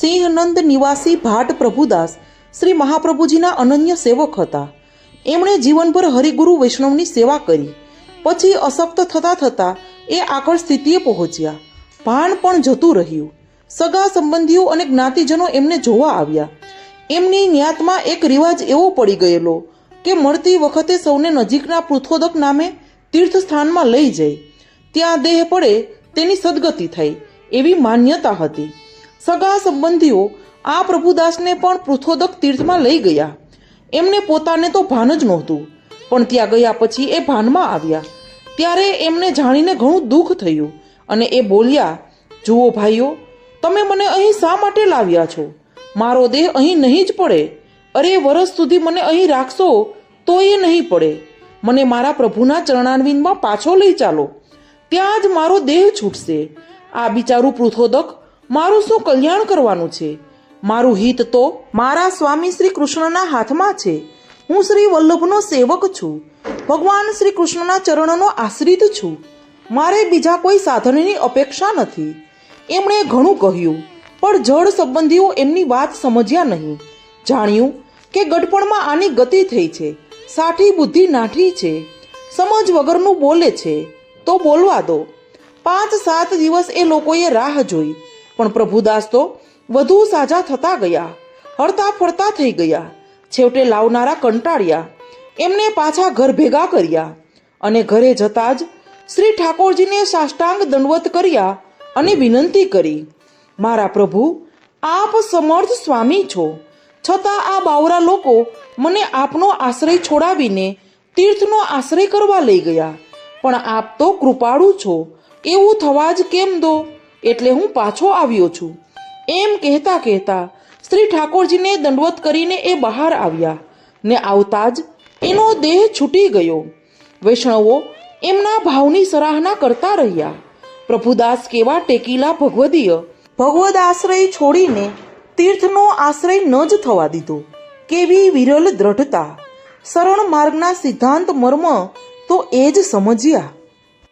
સિંહનંદ નિવાસી ભાટ પ્રભુદાસ શ્રી મહાપ્રભુજીના અનન્ય સેવક હતા. એમણે જીવનભર હરિગુરુ વૈષ્ણવની સેવા કરી. પછી અશક્ત થતા થતા એ આકળ સ્થિતિએ પહોંચ્યા. ભાન પણ જતું રહ્યું. સગા સંબંધીઓ અને જ્ઞાતિજનો એમને જોવા આવ્યા. એમની ન્યાતમાં એક રિવાજ એવો પડી ગયેલો કે મળતી વખતે સૌને નજીકના પૃથોદક નામે તીર્થ સ્થાનમાં લઈ જાય ત્યાં દેહ પડે તેની સદગતિ થઈ એવી માન્યતા હતી. સગા સંબંધીઓ આ પ્રભુદાસને પણ પૃથોદક તીર્થમાં લઈ ગયા. એમને પોતાને તો ભાન જ નહોતું, પણ ત્યાં ગયા પછી એ ભાનમાં આવ્યા. ત્યારે એમને જાણીને ઘણું દુઃખ થયું અને એ બોલ્યા, જુઓ ભાઈઓ, તમે મને અહીં શા માટે લાવ્યા છો? મારો દેહ અહીં નહીં જ પડે. અરે, વરસ સુધી મને અહીં રાખશો તો એ નહીં પડે. મને મારા પ્રભુના ચરણાનવિંદમાં પાછો લઈ ચાલો. ત્યાં જ મારો દેહ છૂટશે. આ બિચારું પૃથોદક મારું શું કલ્યાણ કરવાનું છે? મારું હિત તો મારા સ્વામી શ્રી કૃષ્ણના હાથમાં છે. હું શ્રી વલ્લભનો સેવક છું. ભગવાન શ્રી કૃષ્ણના ચરણોનો આશ્રિત છું. મારે બીજા કોઈ સાધનની અપેક્ષા નથી. એમણે ઘણું કહ્યું, પણ જળ સંબંધીઓ એમની વાત સમજ્યા નહીં. જાણ્યું કે ગડપણમાં આની ગતિ થઈ છે. સાઠી બુદ્ધિ નાઠી છે. સમજ વગરનું બોલે છે. તો બોલવા દો. પાંચ સાત દિવસ એ લોકોએ રાહ જોઈ. પણ પ્રભુદાસ તો વધુ સાજા થતા ગયા. હળતા ફરતા થઈ ગયા. છેવટે લાવનારા કંટાળ્યા. એમને પાછા ઘર ભેગા કર્યા. અને ઘરે જતા જ શ્રી ઠાકોરજીને સાષ્ટાંગ દંડવત કર્યા અને વિનંતી કરી, મારા પ્રભુ, આપ સમર્થ સ્વામી છો. છતાં આ બાવરા લોકો મને આપનો આશ્રય છોડાવીને તીર્થનો આશ્રય કરવા લઈ ગયા. પણ આપ તો કૃપાળુ છો. એવું થવા જ કેમ દો? એટલે હું પાછો આવ્યો છું. એમ કહેતા કહેતા શ્રી ઠાકોરજીને દંડવત કરીને એ બહાર આવ્યા ને આવતા જ એનો દેહ છૂટી ગયો. વૈષ્ણવો એમના ભાવની સરાહના કરતા રહ્યા. પ્રભુદાસ કેવા ટેકીલા ભગવદીય. ભગવદ આશ્રય છોડીને તીર્થનો આશ્રય ન જ થવા દીધો. કેવી વિરલ દ્રઢતા. શરણ માર્ગના સિદ્ધાંત મર્મ તો એ જ સમજ્યા.